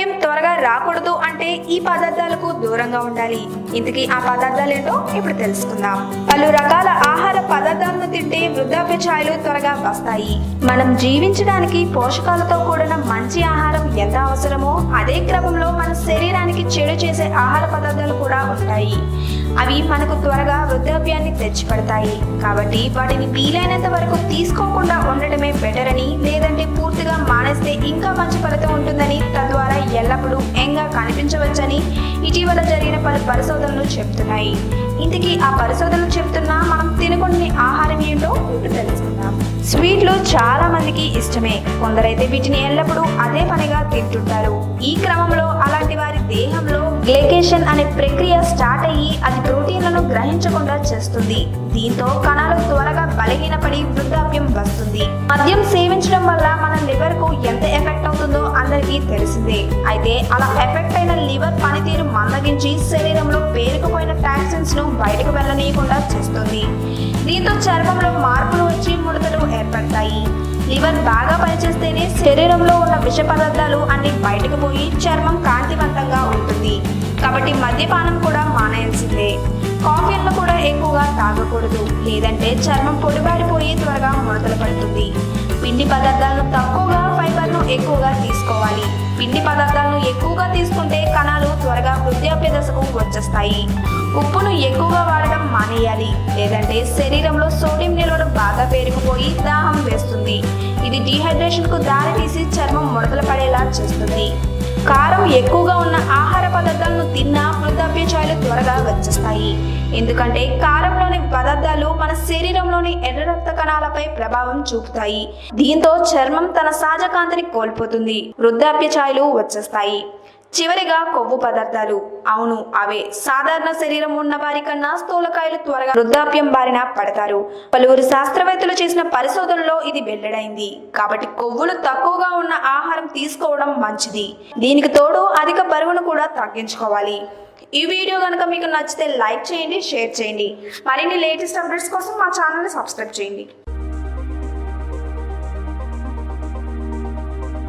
వృద్ధాప్యం త్వరగా రాకూడదు అంటే ఈ పదార్థాలకు దూరంగా ఉండాలి. ఇంతకీ ఆ పదార్థాలు ఏంటో ఇప్పుడు తెలుసుకుందాం. పలు రకాల ఆహార పదార్థాలను తింటే వృద్ధాప్య ఛాయలు త్వరగా వస్తాయి. మనం జీవించడానికి పోషకాలతో కూడిన మంచి ఆహారం ఎంత అవసరమో అదే క్రమంలో మన శరీరానికి చెడు చేసే ఆహార పదార్థాలు కూడా ఉంటాయి. అవి మనకు త్వరగా వృద్ధాప్యాన్ని తెచ్చిపెడతాయి. కాబట్టి వాటిని వీలైనంత వరకు తీసుకోకుండా ఉండటమే బెటర్ అని నేను పూర్తిగా మానేస్తే ఇంకా మంచి ఫలితం ఉంటుందని తద్వారా ఎల్లప్పుడూ యంగా కనిపించవచ్చని ఇటీవల జరిగిన పలు పరిశోధనలు చెప్తున్నాయి ఇంతకీ ఆ పరిశోధనలు చెప్తున్నా మనం తినకుండా ఆహారం ఏంటో ఇప్పుడు తెలుసుకుందాం. స్వీట్లు చాలా మందికి ఇష్టమే. కొందరైతే వీటిని ఎల్లప్పుడూ అదే పనిగా తింటుంటారు. ఈ క్రమంలో గ్లైకేషన్ అనే ప్రక్రియ స్టార్ట్ అయ్యి అది ప్రోటీన్లను గ్రహించకుండా చేస్తుంది. దీంతో కణాలు త్వరగా బలహీనపడి వృద్ధాప్యం వస్తుంది. మద్యం సేవించడం వల్ల మన లివర్కు ఎంత ఎఫెక్ట్ అవుతుందో అందరికీ తెలిసిందే. అయితే అలా ఎఫెక్ట్ అయిన లివర్ పనితీరు మందగించి శరీరంలో పేరుకుపోయిన టాక్సిన్స్ను బయటకు వెళ్ళనీయకుండా చేస్తుంది. దీంతో చర్మంలో మార్పులు వచ్చి ముడతలు ఏర్పడతాయి. లివర్ బాగా పనిచేస్తేనే శరీరంలో ఉన్న విష పదార్థాలు అన్ని బయటకు పోయి చర్మం కాంతివంతంగా ఉంటుంది. కాబట్టి మద్యపానం కూడా మానేయాల్సిందే కాఫీలను కూడా ఎక్కువగా తాగకూడదు. లేదంటే చర్మం పొడిబారిపోయి త్వరగా ముడతలు పడుతుంది. పిండి పదార్థాలను తక్కువగా ఫైబర్ను ఎక్కువగా తీసుకోవాలి. పిండి పదార్థాలను ఎక్కువగా తీసుకుంటే కణాలు త్వరగా వృద్ధాప్య దశకు వచ్చేస్తాయి. ఉప్పును ఎక్కువగా వాడడం మానేయాలి. లేదంటే శరీరంలో సోడియం నిల్వలు బాగా పేరుకుపోయి దాహం వేస్తుంది. ఇది డీహైడ్రేషన్కు దారితీసి చర్మం ముడతలు పడేలా చేస్తుంది. కారం ఎక్కువగా ఉన్న ఆహార పదార్థాలను తిన్నా వృద్ధాప్యచాయలు త్వరగా వచ్చేస్తాయి. ఎందుకంటే కారంలోని పదార్థాలు మన శరీరంలోని ఎర్ర రక్త కణాలపై ప్రభావం చూపుతాయి. దీంతో చర్మం తన సహజ కాంతిని కోల్పోతుంది. వృద్ధాప్య ఛాయలు వచ్చేస్తాయి. చివరిగా కొవ్వు పదార్థాలు. అవును అవే. సాధారణ శరీరం ఉన్న వారి కన్నా స్థూలకాయలు త్వరగా వృద్ధాప్యం బారిన పడతారు. పలువురు శాస్త్రవేత్తలు చేసిన పరిశోధనలో ఇది వెల్లడైంది. కాబట్టి కొవ్వులు తక్కువగా ఉన్న ఆహారం తీసుకోవడం మంచిది. దీనికి తోడు అధిక బరువును కూడా తగ్గించుకోవాలి. ఈ వీడియో కనుక మీకు నచ్చితే లైక్ చేయండి షేర్ చేయండి. మరిన్ని లేటెస్ట్ అప్డేట్స్ కోసం మా ఛానల్ని సబ్స్క్రైబ్ చేయండి.